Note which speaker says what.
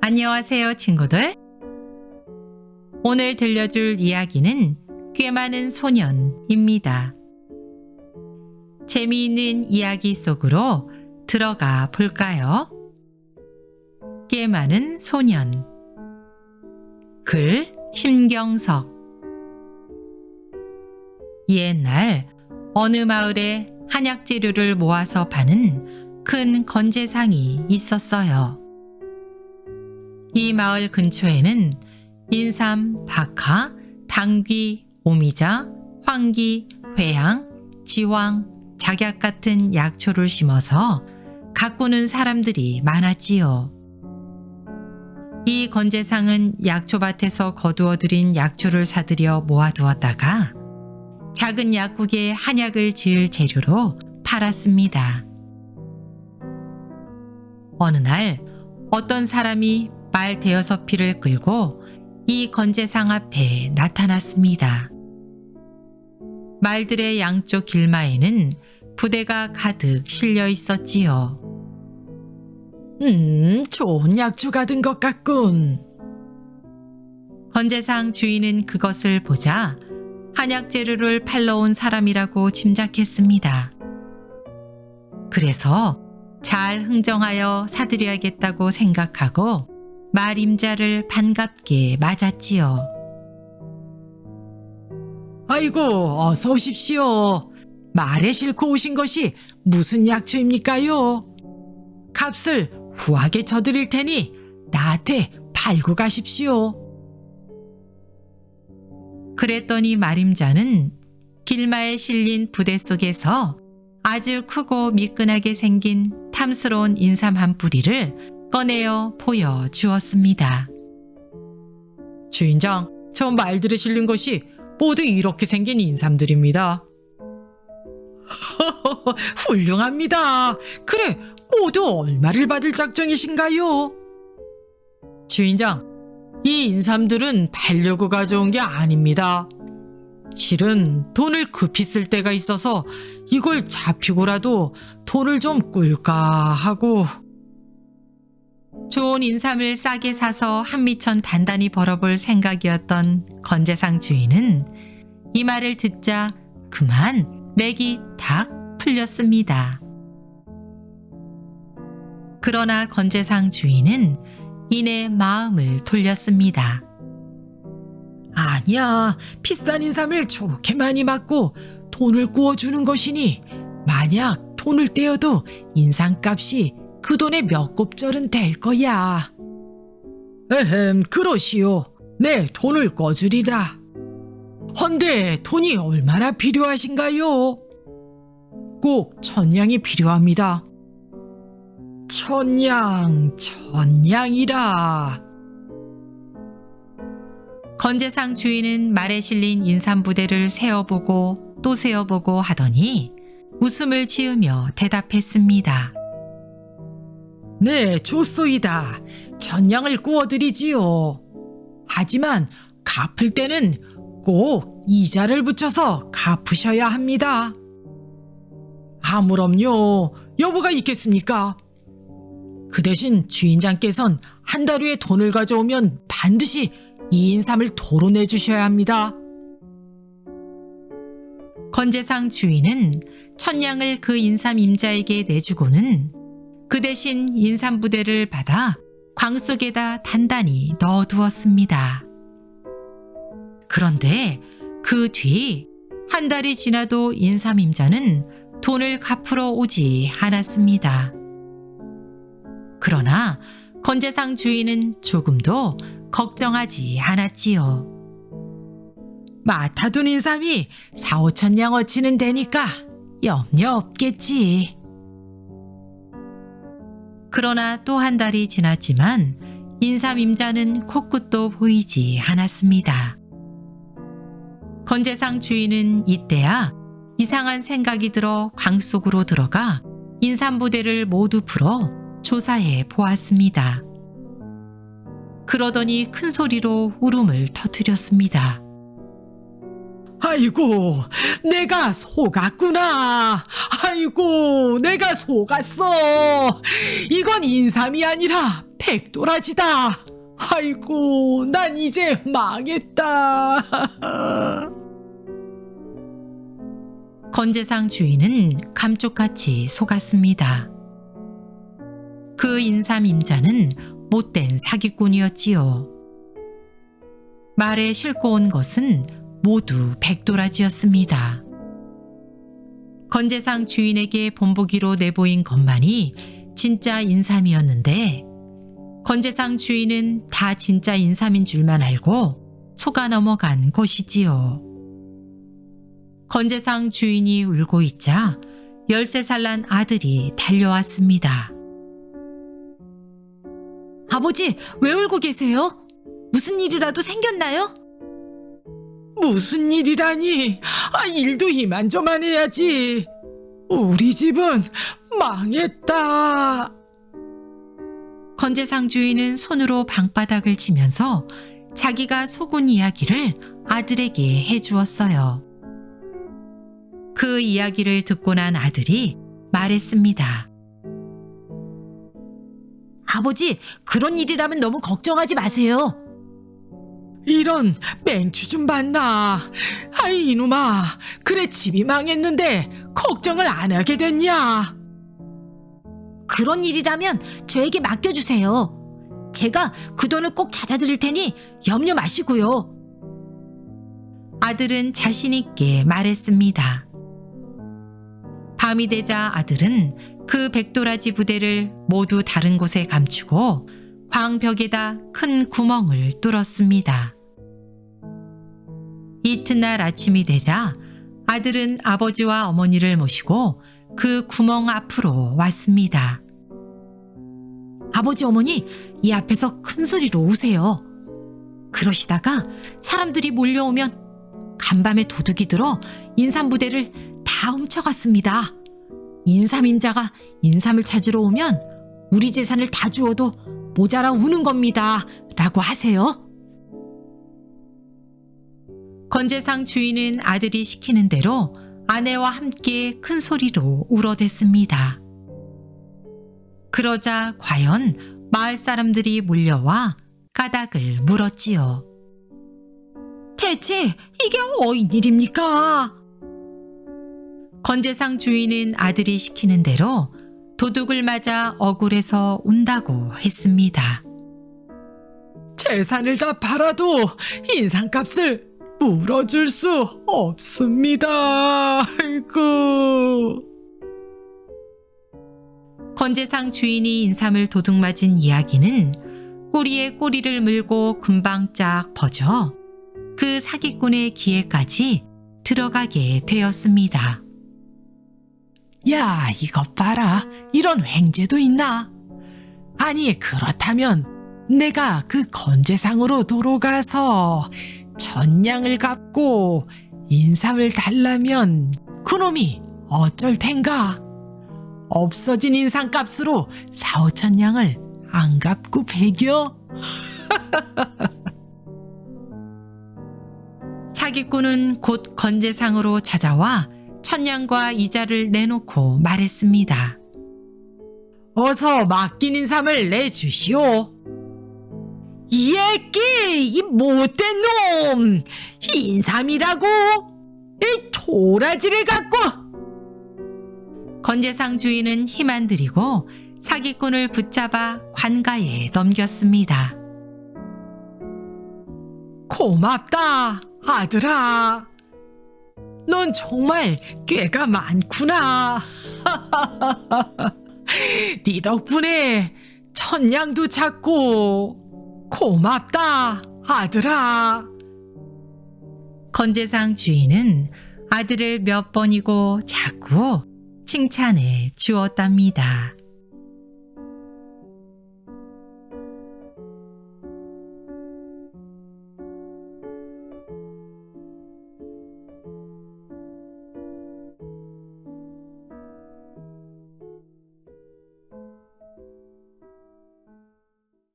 Speaker 1: 안녕하세요, 친구들. 오늘 들려줄 이야기는 꽤 많은 소년입니다. 재미있는 이야기 속으로 들어가 볼까요? 꽤 많은 소년. 글 심경석. 옛날 어느 마을에 한약 재료를 모아서 파는 큰 건재상이 있었어요. 이 마을 근처에는 인삼, 박하, 당귀, 오미자, 황기, 회양, 지황, 작약 같은 약초를 심어서 가꾸는 사람들이 많았지요. 이 건재상은 약초밭에서 거두어들인 약초를 사들여 모아두었다가 작은 약국에 한약을 지을 재료로 팔았습니다. 어느 날 어떤 사람이 말 대여섯 피를 끌고 이 건재상 앞에 나타났습니다. 말들의 양쪽 길마에는 부대가 가득 실려 있었지요.
Speaker 2: 음, 좋은 약초가 든 것 같군.
Speaker 1: 건재상 주인은 그것을 보자 한약 재료를 팔러 온 사람이라고 짐작했습니다. 그래서 잘 흥정하여 사드려야겠다고 생각하고 말임자를 반갑게 맞았지요.
Speaker 2: 아이고, 어서 오십시오. 말에 싣고 오신 것이 무슨 약초입니까요? 값을 후하게 쳐드릴 테니 나한테 팔고 가십시오.
Speaker 1: 그랬더니 말임자는 길마에 실린 부대 속에서 아주 크고 미끈하게 생긴 탐스러운 인삼 한 뿌리를 꺼내어 보여주었습니다.
Speaker 2: 주인장, 저 말들에 실린 것이 모두 이렇게 생긴 인삼들입니다. 훌륭합니다. 그래, 모두 얼마를 받을 작정이신가요? 주인장, 이 인삼들은 팔려고 가져온 게 아닙니다. 실은 돈을 급히 쓸 때가 있어서 이걸 잡히고라도 돈을 좀 꿀까 하고
Speaker 1: 좋은 인삼을 싸게 사서 한미천 단단히 벌어볼 생각이었던 건재상 주인은 이 말을 듣자 그만 맥이 탁 풀렸습니다. 그러나 건재상 주인은 이내 마음을 돌렸습니다.
Speaker 2: 아니야, 비싼 인삼을 저렇게 많이 받고 돈을 구워주는 것이니 만약 돈을 떼어도 인삼값이 그 돈의 몇 곱절은 될 거야. 에헴, 그러시오. 네, 돈을 꺼주리라. 헌데 돈이 얼마나 필요하신가요? 꼭 천냥이 필요합니다. 천냥, 천냥이라.
Speaker 1: 건재상 주인은 말에 실린 인삼 부대를 세어보고 또 세어보고 하더니 웃음을 지으며 대답했습니다.
Speaker 2: 네, 좋소이다. 전량을 구워드리지요. 하지만 갚을 때는 꼭 이자를 붙여서 갚으셔야 합니다. 아무럼요. 여부가 있겠습니까? 그 대신 주인장께선 한 달 후에 돈을 가져오면 반드시 이 인삼을 도로 내주셔야 합니다.
Speaker 1: 건재상 주인은 천냥을 그 인삼 임자에게 내주고는 그 대신 인삼 부대를 받아 광 속에다 단단히 넣어두었습니다. 그런데 그 뒤 한 달이 지나도 인삼 임자는 돈을 갚으러 오지 않았습니다. 그러나 건재상 주인은 조금도 걱정하지 않았지요.
Speaker 2: 맡아둔 인삼이 4, 5천 냥 어치는 되니까 염려 없겠지.
Speaker 1: 그러나 또 한 달이 지났지만 인삼 임자는 코끝도 보이지 않았습니다. 건재상 주인은 이때야 이상한 생각이 들어 광 속으로 들어가 인삼 부대를 모두 풀어 조사해 보았습니다. 그러더니 큰 소리로 울음을 터뜨렸습니다.
Speaker 2: 아이고, 내가 속았구나. 아이고, 내가 속았어. 이건 넌 인삼이 아니라 백도라지다. 아이고, 난 이제 망했다.
Speaker 1: 건재상 주인은 감쪽같이 속았습니다. 그 인삼 임자는 못된 사기꾼이었지요. 말에 싣고 온 것은 모두 백도라지였습니다. 건재상 주인에게 본보기로 내보인 것만이 진짜 인삼이었는데 건재상 주인은 다 진짜 인삼인 줄만 알고 속아 넘어간 것이지요. 건재상 주인이 울고 있자 13살 난 아들이 달려왔습니다.
Speaker 3: 아버지, 왜 울고 계세요? 무슨 일이라도 생겼나요?
Speaker 2: 무슨 일이라니? 아, 일도 이만저만 해야지. 우리 집은 망했다.
Speaker 1: 건재상 주인은 손으로 방바닥을 치면서 자기가 속은 이야기를 아들에게 해주었어요. 그 이야기를 듣고 난 아들이 말했습니다.
Speaker 3: 아버지, 그런 일이라면 너무 걱정하지 마세요.
Speaker 2: 이런 맹추 좀 봤나? 아이 이놈아, 그래 집이 망했는데 걱정을 안 하게 됐냐?
Speaker 3: 그런 일이라면 저에게 맡겨주세요. 제가 그 돈을 꼭 찾아드릴 테니 염려 마시고요.
Speaker 1: 아들은 자신있게 말했습니다. 밤이 되자 아들은 그 백도라지 부대를 모두 다른 곳에 감추고 광벽에다 큰 구멍을 뚫었습니다. 이튿날 아침이 되자 아들은 아버지와 어머니를 모시고 그 구멍 앞으로 왔습니다.
Speaker 3: 아버지, 어머니, 이 앞에서 큰 소리로 우세요. 그러시다가 사람들이 몰려오면 간밤에 도둑이 들어 인삼 부대를 다 훔쳐갔습니다. 인삼임자가 인삼을 찾으러 오면 우리 재산을 다 주어도 모자라 우는 겁니다. 라고 하세요.
Speaker 1: 건재상 주인은 아들이 시키는 대로 아내와 함께 큰 소리로 울어댔습니다. 그러자 과연 마을 사람들이 몰려와 까닭을 물었지요.
Speaker 3: 대체 이게 어인 일입니까?
Speaker 1: 건재상 주인은 아들이 시키는 대로 도둑을 맞아 억울해서 운다고 했습니다.
Speaker 2: 재산을 다 팔아도 인상값을 물어줄 수 없습니다. 아이고.
Speaker 1: 건재상 주인이 인삼을 도둑맞은 이야기는 꼬리에 꼬리를 물고 금방 쫙 퍼져 그 사기꾼의 귀에까지 들어가게 되었습니다.
Speaker 2: 야, 이것 봐라. 이런 횡재도 있나? 아니, 그렇다면 내가 그 건재상으로 도로가서 전량을 갚고 인삼을 달라면 그놈이 어쩔 텐가? 없어진 인삼값으로 사오천냥을 안 갚고 배겨?
Speaker 1: 사기꾼은 곧 건재상으로 찾아와 천냥과 이자를 내놓고 말했습니다.
Speaker 2: 어서 맡긴 인삼을 내주시오.
Speaker 3: 이 애끼, 이 못된 놈! 인삼이라고? 이 도라지를 갖고!
Speaker 1: 건재상 주인은 힘 안 들이고 사기꾼을 붙잡아 관가에 넘겼습니다.
Speaker 2: 고맙다, 아들아. 넌 정말 꾀가 많구나. 네 덕분에 천냥도 찾고 고맙다, 아들아.
Speaker 1: 건재상 주인은 아들을 몇 번이고 자꾸 칭찬해 주었답니다.